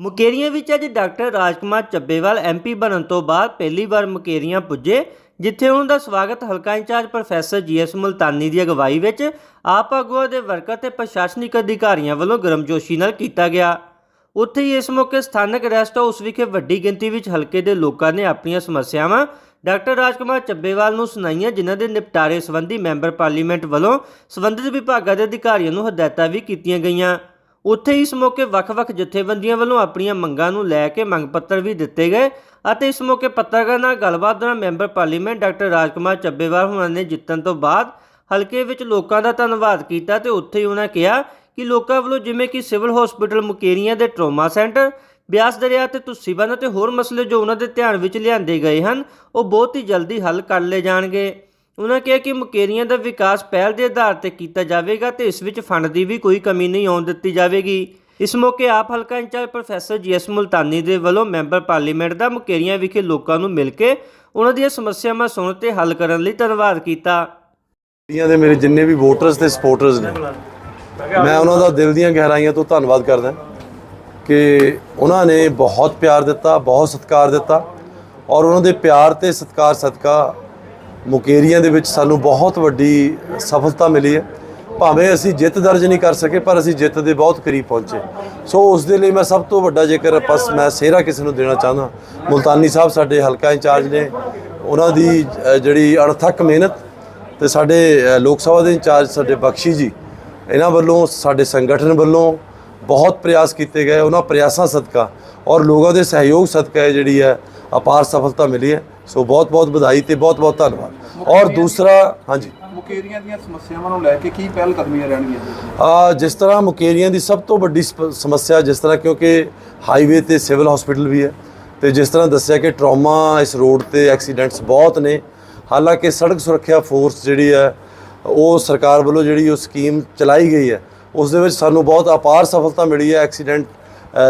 ਮੁਕੇਰੀਆਂ ਵਿੱਚ ਅੱਜ doctor Rajkumar Chabbewal MP ਬਣਨ ਤੋਂ ਬਾਅਦ ਪਹਿਲੀ ਵਾਰ ਮੁਕੇਰੀਆਂ ਪੁੱਜੇ, ਜਿੱਥੇ ਉਹਨਾਂ ਦਾ ਸਵਾਗਤ ਹਲਕਾ in charge professor GS Multani ਦੀ ਅਗਵਾਈ ਵਿੱਚ ਆਪ ਆਗੂਆਂ ਦੇ ਵਰਕਰ ਤੇ ਪ੍ਰਸ਼ਾਸਨਿਕ ਅਧਿਕਾਰੀਆਂ ਵੱਲੋਂ ਗਰਮਜੋਸ਼ੀ ਨਾਲ ਕੀਤਾ ਗਿਆ। ਉੱਥੇ ਹੀ ਇਸ ਮੌਕੇ ਸਥਾਨਕ ਰੈਸਟ ਹਾਊਸ ਵਿਖੇ ਵੱਡੀ ਗਿਣਤੀ ਵਿੱਚ ਹਲਕੇ ਦੇ ਲੋਕਾਂ ਨੇ ਆਪਣੀਆਂ ਸਮੱਸਿਆਵਾਂ ਡਾਕਟਰ ਰਾਜਕੁਮਾਰ ਚੱਬੇਵਾਲ ਨੂੰ ਸੁਣਾਈਆਂ, ਜਿਨ੍ਹਾਂ ਦੇ ਨਿਪਟਾਰੇ ਸੰਬੰਧੀ ਮੈਂਬਰ ਪਾਰਲੀਮੈਂਟ ਵੱਲੋਂ ਸੰਬੰਧਿਤ ਵਿਭਾਗਾਂ ਦੇ ਅਧਿਕਾਰੀਆਂ ਨੂੰ ਹਦਾਇਤਾਂ ਵੀ ਕੀਤੀਆਂ ਗਈਆਂ। ਉੱਥੇ ਹੀ ਇਸ ਮੌਕੇ ਵੱਖ-ਵੱਖ ਜਥੇਬੰਦੀਆਂ ਵੱਲੋਂ ਆਪਣੀਆਂ ਮੰਗਾਂ ਨੂੰ ਲੈ ਕੇ ਮੰਗ ਪੱਤਰ ਵੀ ਦਿੱਤੇ ਗਏ ਅਤੇ ਇਸ ਮੌਕੇ ਪੱਤਰਕਾਰਾਂ ਨਾਲ ਗੱਲਬਾਤ ਦੌਰਾਨ member parliament doctor Rajkumar Chabbewal ਹੁਣਾਂ ਨੇ ਜਿੱਤਣ ਤੋਂ ਬਾਅਦ ਹਲਕੇ ਵਿੱਚ ਲੋਕਾਂ ਦਾ ਧੰਨਵਾਦ ਕੀਤਾ ਤੇ ਉੱਥੇ ਹੀ ਉਹਨਾਂ ਕਿਹਾ ਕਿ ਲੋਕਾਂ ਵੱਲੋਂ ਜਿਵੇਂ ਕਿ ਸਿਵਲ ਹਸਪੀਟਲ ਮੁਕੇਰੀਆਂ ਦੇ ਟਰੋਮਾ ਸੈਂਟਰ, ਬਿਆਸ ਦਰਿਆ ਤੇ ਤੁਸੀ ਬੰਨ ਅਤੇ ਹੋਰ ਮਸਲੇ ਜੋ ਉਹਨਾਂ ਦੇ ਧਿਆਨ ਵਿੱਚ ਲਿਆਂਦੇ ਗਏ ਹਨ, ਉਹ ਬਹੁਤ ਹੀ ਜਲਦੀ ਹੱਲ ਕਰ ਲਏ ਜਾਣਗੇ। ਉਹਨਾਂ ਕਿਹਾ ਕਿ ਮੁਕੇਰੀਆਂ ਦਾ ਵਿਕਾਸ ਪਹਿਲ ਦੇ ਆਧਾਰ ਤੇ ਕੀਤਾ ਜਾਵੇਗਾ ਤੇ ਇਸ ਵਿੱਚ ਫੰਡ ਦੀ ਵੀ ਕੋਈ ਕਮੀ ਨਹੀਂ ਆਉਣ ਦਿੱਤੀ ਜਾਵੇਗੀ। ਇਸ ਮੌਕੇ ਆਪ ਹਲਕਾ ਇੰਚਾਰਜ ਪ੍ਰੋਫੈਸਰ ਜੀਐਸ ਮੁਲਤਾਨੀ ਦੇ ਵੱਲੋਂ ਮੈਂਬਰ ਪਾਰਲੀਮੈਂਟ ਦਾ ਮੁਕੇਰੀਆਂ ਵਿਖੇ ਲੋਕਾਂ ਨੂੰ ਮਿਲ ਕੇ ਉਹਨਾਂ ਦੀਆਂ ਸਮੱਸਿਆਵਾਂ ਸੁਣ ਤੇ ਹੱਲ ਕਰਨ ਲਈ ਧੰਨਵਾਦ ਕੀਤਾ। ਦੀਆਂ ਦੇ ਮੇਰੇ ਜਿੰਨੇ ਵੀ ਵੋਟਰਸ ਤੇ ਸਪੋਰਟਰਸ ਨੇ, ਮੈਂ ਉਹਨਾਂ ਦਾ ਦਿਲ ਦੀਆਂ ਗਹਿਰਾਈਆਂ ਤੋਂ ਧੰਨਵਾਦ ਕਰਦਾ ਕਿ ਉਹਨਾਂ ਨੇ ਬਹੁਤ ਪਿਆਰ ਦਿੱਤਾ, ਬਹੁਤ ਸਤਿਕਾਰ ਦਿੱਤਾ ਔਰ ਉਹਨਾਂ ਦੇ ਪਿਆਰ ਤੇ ਸਤਿਕਾਰ ਸਦਕਾ ਮੁਕੇਰੀਆਂ ਦੇ ਵਿੱਚ ਸਾਨੂੰ ਬਹੁਤ ਵੱਡੀ ਸਫਲਤਾ ਮਿਲੀ ਹੈ। ਭਾਵੇਂ ਅਸੀਂ ਜਿੱਤ ਦਰਜ ਨਹੀਂ ਕਰ ਸਕੇ, ਪਰ ਅਸੀਂ ਜਿੱਤ ਦੇ ਬਹੁਤ ਕਰੀਬ ਪਹੁੰਚੇ। ਸੋ ਉਸ ਦੇ ਲਈ ਮੈਂ ਸਭ ਤੋਂ ਵੱਡਾ ਜੇਕਰ ਬਸ ਮੈਂ ਸਿਹਰਾ ਕਿਸੇ ਨੂੰ ਦੇਣਾ ਚਾਹੁੰਦਾ, ਮੁਲਤਾਨੀ ਸਾਹਿਬ ਸਾਡੇ ਹਲਕਾ ਇੰਚਾਰਜ ਨੇ, ਉਹਨਾਂ ਦੀ ਜਿਹੜੀ ਅਣਥੱਕ ਮਿਹਨਤ ਤੇ ਸਾਡੇ ਲੋਕ ਸਭਾ ਦੇ ਇੰਚਾਰਜ ਸਾਡੇ ਬਖਸ਼ੀ ਜੀ, ਇਹਨਾਂ ਵੱਲੋਂ, ਸਾਡੇ ਸੰਗਠਨ ਵੱਲੋਂ ਬਹੁਤ ਪ੍ਰਯਾਸ ਕੀਤੇ ਗਏ, ਉਹਨਾਂ ਪ੍ਰਯਾਸਾਂ ਸਦਕਾ ਔਰ ਲੋਕਾਂ ਦੇ ਸਹਿਯੋਗ ਸਦਕਾ ਜਿਹੜੀ ਹੈ, ਅਪਾਰ ਸਫਲਤਾ ਮਿਲੀ ਹੈ। ਸੋ ਬਹੁਤ ਬਹੁਤ ਵਧਾਈ ਤੇ ਬਹੁਤ ਬਹੁਤ ਧੰਨਵਾਦ। ਔਰ ਦੂਸਰਾ ਹਾਂਜੀ। ਮੁਕੇਰੀਆਂ ਦੀਆਂ ਸਮੱਸਿਆਵਾਂ ਨੂੰ ਲੈ ਕੇ ਕੀ ਪਹਿਲ ਕਦਮੀਆਂ ਰਹਿਣਗੀਆਂ? ਆ ਜਿਸ ਤਰ੍ਹਾਂ ਮੁਕੇਰੀਆਂ ਦੀ ਸਭ ਤੋਂ ਵੱਡੀ ਸਮੱਸਿਆ ਜਿਸ ਤਰ੍ਹਾਂ ਕਿਉਂਕਿ ਹਾਈਵੇ ਤੇ ਸਿਵਲ ਹਸਪੀਟਲ ਵੀ ਹੈ ਤੇ ਜਿਸ ਤਰ੍ਹਾਂ ਦੱਸਿਆ ਕਿ ਟਰਾਮਾ ਇਸ ਰੋਡ ਤੇ ਐਕਸੀਡੈਂਟਸ ਬਹੁਤ ਨੇ। ਹਾਲਾਂਕਿ ਸੜਕ ਸੁਰੱਖਿਆ ਫੋਰਸ ਜਿਹੜੀ ਹੈ ਉਹ ਸਰਕਾਰ ਵੱਲੋਂ ਜਿਹੜੀ ਉਹ ਸਕੀਮ ਚਲਾਈ ਗਈ ਹੈ ਉਸ ਦੇ ਵਿੱਚ ਸਾਨੂੰ ਬਹੁਤ ਅਪਾਰ ਸਫਲਤਾ ਮਿਲੀ ਹੈ। ਐਕਸੀਡੈਂਟ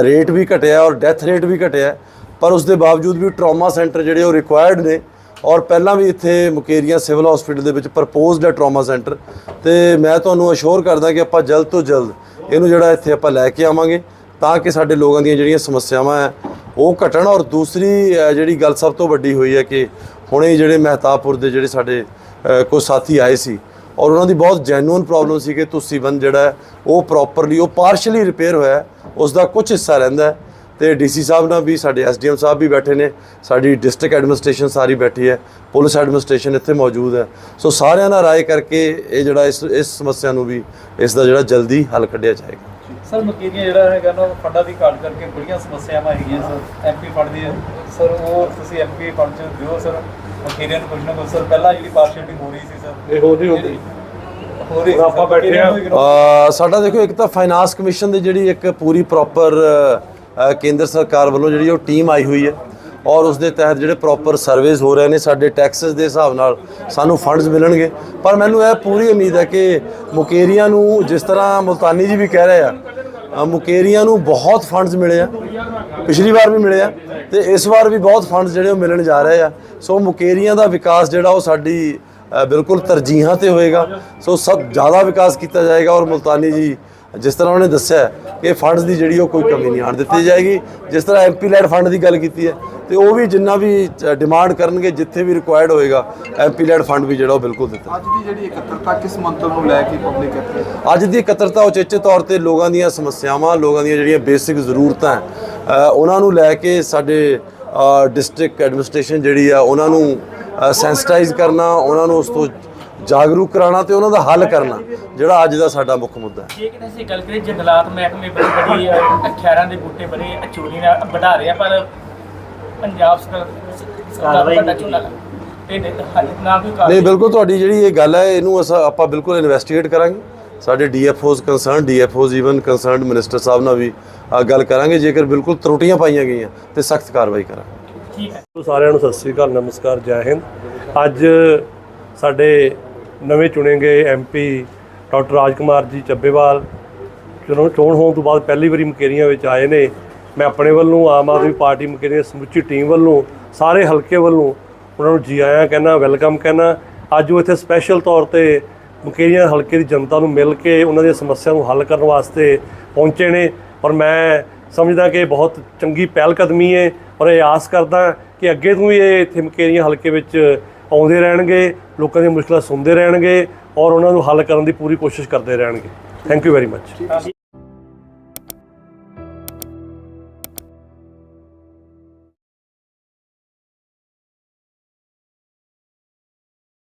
ਰੇਟ ਵੀ ਘਟਿਆ ਔਰ ਡੈਥ ਰੇਟ ਵੀ ਘਟਿਆ। ਪਰ ਉਸ ਦੇ ਬਾਵਜੂਦ ਵੀ ਟਰਾਮਾ ਸੈਂਟਰ ਜਿਹੜੇ ਉਹ ਰਿਕੁਆਇਰਡ ਨੇ ਔਰ ਪਹਿਲਾਂ ਵੀ ਇੱਥੇ ਮੁਕੇਰੀਆਂ ਸਿਵਲ ਹਸਪੀਟਲ ਦੇ ਵਿੱਚ ਪ੍ਰਪੋਜ਼ਡ ਹੈ ਟਰਾਮਾ ਸੈਂਟਰ ਤੇ ਮੈਂ ਤੁਹਾਨੂੰ ਅਸ਼ੋਰ ਕਰਦਾ ਕਿ ਆਪਾਂ ਜਲਦ ਤੋਂ ਜਲਦ ਇਹਨੂੰ ਜਿਹੜਾ ਇੱਥੇ ਆਪਾਂ ਲੈ ਕੇ ਆਵਾਂਗੇ ਤਾਂ ਕਿ ਸਾਡੇ ਲੋਕਾਂ ਦੀਆਂ ਜਿਹੜੀਆਂ ਸਮੱਸਿਆਵਾਂ ਹੈ ਉਹ ਘਟਣ ਔਰ ਦੂਸਰੀ ਜਿਹੜੀ ਗੱਲ ਸਭ ਤੋਂ ਵੱਡੀ ਹੋਈ ਹੈ ਕਿ ਹੁਣੇ ਜਿਹੜੇ ਮਹਿਤਾਬਪੁਰ ਦੇ ਜਿਹੜੇ ਸਾਡੇ ਅ, ਸਾਥੀ ਆਏ ਸੀ ਔਰ ਉਹਨਾਂ ਦੀ ਬਹੁਤ ਜੈਨੂਇਨ ਪ੍ਰੋਬਲਮ ਸੀ ਕਿ ਤੁਸੀਂ ਬੰਦ ਜਿਹੜਾ ਉਹ ਪ੍ਰੋਪਰਲੀ ਉਹ ਪਾਰਸ਼ਲੀ ਰਿਪੇਅਰ ਹੋਇਆ ਹੈ, ਉਸ ਦਾ ਕੁਝ ਹਿੱਸਾ ਰਹਿੰਦਾ ਹੈ। ਤੇ ਡੀਸੀ ਸਾਹਿਬ ਨਾਲ ਵੀ ਸਾਡੇ ਐਸਡੀਐਮ ਸਾਹਿਬ ਵੀ ਬੈਠੇ ਨੇ ਸਾਡੀ ਡਿਸਟ੍ਰਿਕਟ ਐਡਮਿਨਿਸਟ੍ਰੇਸ਼ਨ ਸਾਰੀ ਬੈਠੀ ਹੈ ਪੁਲਿਸ ਐਡਮਿਨਿਸਟ੍ਰੇਸ਼ਨ ਇੱਥੇ ਮੌਜੂਦ ਹੈ। ਸੋ ਸਾਰਿਆਂ ਨਾਲ ਰਾਏ ਕਰਕੇ ਇਹ ਜਿਹੜਾ ਇਸ ਇਸ ਸਮੱਸਿਆ ਨੂੰ ਵੀ ਇਸ ਦਾ ਜਿਹੜਾ ਜਲਦੀ ਹੱਲ ਕੱਢਿਆ ਜਾਏਗਾ। ਸਰ ਮਕੀਰੀਆਂ ਜਿਹੜਾ ਹੈਗਾ ਨਾ ਉਹ ਫੰਡਾਂ ਦੀ ਘਾਟ ਕਰਕੇ ਬੜੀਆਂ ਸਮੱਸਿਆਵਾਂ ਹੈਗੀਆਂ ਸਰ। ਐਮਪੀ ਫੰਡ ਦੀ ਸਰ ਉਹ ਤੁਸੀਂ ਐਮਪੀ ਫੰਡ ਚ ਦਿਓ ਸਰ। ਮਕੀਰੀਆਂ ਨੂੰ ਕੁਝ ਨਾ ਕੁਝ ਸਰ ਪਹਿਲਾਂ ਜਿਹੜੀ ਪਾਰਸ਼ਲਿਟੀ ਹੋ ਰਹੀ ਸੀ ਸਰ। ਇਹ ਹੋ ਨਹੀਂ ਹੁੰਦੀ ਹੋ ਰਹੀ ਹੁਣ ਆਪਾਂ ਬੈਠੇ ਆ। ਅ, ਸਾਡਾ ਦੇਖੋ ਇੱਕ ਤਾਂ ਫਾਈਨਾਂਸ ਕਮਿਸ਼ਨ ਦੀ ਜਿਹੜੀ ਇੱਕ ਪੂਰੀ ਪ੍ਰੋਪਰ ਕੇਂਦਰ ਸਰਕਾਰ ਵੱਲੋਂ ਜਿਹੜੀ ਉਹ ਟੀਮ ਆਈ ਹੋਈ ਹੈ ਔਰ ਉਸ ਦੇ ਤਹਿਤ ਜਿਹੜੇ ਪ੍ਰੋਪਰ ਸਰਵੇਸ ਹੋ ਰਹੇ ਨੇ, ਸਾਡੇ ਟੈਕਸਸ ਦੇ ਹਿਸਾਬ ਨਾਲ ਸਾਨੂੰ ਫੰਡਸ ਮਿਲਣਗੇ। ਪਰ ਮੈਨੂੰ ਇਹ ਪੂਰੀ ਉਮੀਦ ਹੈ ਕਿ ਮੁਕੇਰੀਆਂ ਨੂੰ ਜਿਸ ਤਰ੍ਹਾਂ ਮੁਲਤਾਨੀ ਜੀ ਵੀ ਕਹਿ ਰਹੇ ਆ ਮੁਕੇਰੀਆਂ ਨੂੰ ਬਹੁਤ ਫੰਡਸ ਮਿਲੇ ਆ, ਪਿਛਲੀ ਵਾਰ ਵੀ ਮਿਲੇ ਆ ਤੇ ਇਸ ਵਾਰ ਵੀ ਬਹੁਤ ਫੰਡਸ ਜਿਹੜੇ ਉਹ ਮਿਲਣ ਜਾ ਰਹੇ ਆ। ਸੋ ਮੁਕੇਰੀਆਂ ਦਾ ਵਿਕਾਸ ਜਿਹੜਾ ਉਹ ਸਾਡੀ ਬਿਲਕੁਲ ਤਰਜੀਹਾਂ ਤੇ ਹੋਏਗਾ। ਸੋ ਸਭ ਜ਼ਿਆਦਾ ਵਿਕਾਸ ਕੀਤਾ ਜਾਏਗਾ ਔਰ ਮੁਲਤਾਨੀ ਜੀ ਜਿਸ ਤਰ੍ਹਾਂ ਉਹਨੇ ਦੱਸਿਆ ਹੈ ਕਿ ਫੰਡਸ ਦੀ ਜਿਹੜੀ ਉਹ ਕੋਈ ਕਮੀ ਨਹੀਂ ਆਣ ਦਿੱਤੀ ਜਾਏਗੀ। ਜਿਸ ਤਰ੍ਹਾਂ ਐਮਪੀ ਲੈਡ ਫੰਡ ਦੀ ਗੱਲ ਕੀਤੀ ਹੈ ਤੇ ਉਹ ਵੀ ਜਿੰਨਾ ਵੀ ਡਿਮਾਂਡ ਕਰਨਗੇ ਜਿੱਥੇ ਵੀ ਰਿਕੁਆਇਰਡ ਹੋਏਗਾ ਐਮਪੀ ਲੈਡ ਫੰਡ ਵੀ ਜਿਹੜਾ ਉਹ ਬਿਲਕੁਲ ਦਿੱਤਾ ਅੱਜ ਦੀ ਜਿਹੜੀ ਇਕੱਤਰਤਾ ਕਿਸ ਮੰਤਵ ਨੂੰ ਲੈ ਕੇ ਪਬਲਿਕ ਇੱਥੇ? ਅੱਜ ਦੀ ਇਕੱਤਰਤਾ ਉਚੇਚੇ ਤੌਰ ਤੇ ਲੋਕਾਂ ਦੀਆਂ ਸਮੱਸਿਆਵਾਂ ਲੋਕਾਂ ਦੀਆਂ ਜਿਹੜੀਆਂ ਬੇਸਿਕ ਜ਼ਰੂਰਤਾਂ ਹੈ, ਉਹਨਾਂ ਨੂੰ ਲੈ ਕੇ ਸਾਡੇ ਡਿਸਟ੍ਰਿਕਟ ਐਡਮਿਨਿਸਟ੍ਰੇਸ਼ਨ ਜਿਹੜੀ ਆ ਉਹਨਾਂ ਨੂੰ ਸੈਂਸਿਟਾਈਜ਼ ਕਰਨਾ ਉਹਨਾਂ ਨੂੰ ਉਸ ਤੋਂ ਜਾਗਰੂਕ ਕਰਾਉਣਾ ਤੇ ਉਹਨਾਂ ਦਾ ਹੱਲ ਕਰਨਾ ਜਿਹੜਾ ਅੱਜ ਦਾ ਸਾਡਾ ਮੁੱਖ ਮੁੱਦਾ ਹੈ। ਜੇ ਕਿਤੇ ਅਸੀਂ ਗੱਲ ਕਰੀਏ ਜੰਗਲਾਤ ਮਹਿਕਮੇ ਬੜੀ ਬੜੀ ਅਖਿਆਰਾਂ ਦੇ ਬੂਟੇ ਬੜੇ ਚੋਰੀ ਨਾਲ ਵਧਾ ਰਿਹਾ ਪਰ ਪੰਜਾਬ ਸਰਕਾਰ ਵੱਡਾ ਝੋਨਾ ਨਹੀਂ ਬਿਲਕੁਲ ਤੁਹਾਡੀ ਜਿਹੜੀ ਇਹ ਗੱਲ ਹੈ ਇਹਨੂੰ ਅਸਾਂ ਆਪਾਂ ਬਿਲਕੁਲ ਇਨਵੈਸਟੀਗੇਟ ਕਰਾਂਗੇ। ਸਾਡੇ DFOs concern DFOs even concerned minister ਸਾਹਿਬ ਨਾਲ ਵੀ ਗੱਲ ਕਰਾਂਗੇ ਜੇਕਰ ਬਿਲਕੁਲ ਤਰੁੱਟੀਆਂ ਪਾਈਆਂ ਗਈਆਂ ਤੇ ਸਖਤ ਕਾਰਵਾਈ ਕਰਾਂਗੇ। ਠੀਕ ਹੈ। ਸਾਰਿਆਂ ਨੂੰ ਸਤਿ ਸ੍ਰੀ ਅਕਾਲ ਨਮਸਕਾਰ ਜੈ ਹਿੰਦ। ਅੱਜ ਸਾਡੇ ਨਵੇਂ ਚੁਣੇ ਗਏ ਐਮਪੀ ਡਾਕਟਰ ਰਾਜਕੁਮਾਰ ਜੀ ਚੱਬੇਵਾਲ। ਚੋਣ ਚੋਣ ਹੋਣ ਤੋਂ ਬਾਅਦ ਪਹਿਲੀ ਵਾਰੀ ਮਕੇਰੀਆਂ ਵਿੱਚ ਆਏ ਨੇ, ਮੈਂ ਆਪਣੇ ਵੱਲੋਂ, ਆਮ ਆਦਮੀ ਪਾਰਟੀ ਮਕੇਰੀਆਂ ਸਮੁੱਚੀ ਟੀਮ ਵੱਲੋਂ, ਸਾਰੇ ਹਲਕੇ ਵੱਲੋਂ ਉਹਨਾਂ ਨੂੰ ਜੀ ਆਇਆਂ ਕਹਿਣਾ, ਵੈਲਕਮ ਕਹਿਣਾ। ਅੱਜ ਉਹ ਇੱਥੇ ਸਪੈਸ਼ਲ ਤੌਰ ਤੇ ਮਕੇਰੀਆਂ ਹਲਕੇ ਦੀ ਜਨਤਾ ਨੂੰ ਮਿਲ ਕੇ ਉਹਨਾਂ ਦੀਆਂ ਸਮੱਸਿਆ ਨੂੰ ਹੱਲ ਕਰਨ ਵਾਸਤੇ ਪਹੁੰਚੇ ਨੇ। ਔਰ ਮੈਂ ਸਮਝਦਾ ਕਿ ਬਹੁਤ ਚੰਗੀ ਪਹਿਲ ਕਦਮੀ ਹੈ ਔਰ ਇਹ ਆਸ ਕਰਦਾ ਕਿ ਅੱਗੇ ਤੋਂ ਵੀ ਇਹ ਇੱਥੇ ਮਕੇਰੀਆਂ ਹਲਕੇ ਵਿੱਚ ਆਉਂਦੇ ਰਹਿਣਗੇ। ਲੋਕਾਂ ਦੀਆਂ ਮੁਸ਼ਕਲਾਂ ਸੁਣਦੇ ਰਹਿਣਗੇ ਔਰ ਉਹਨਾਂ ਨੂੰ ਹੱਲ ਕਰਨ ਦੀ ਪੂਰੀ ਕੋਸ਼ਿਸ਼ ਕਰਦੇ ਰਹਿਣਗੇ। Thank you very much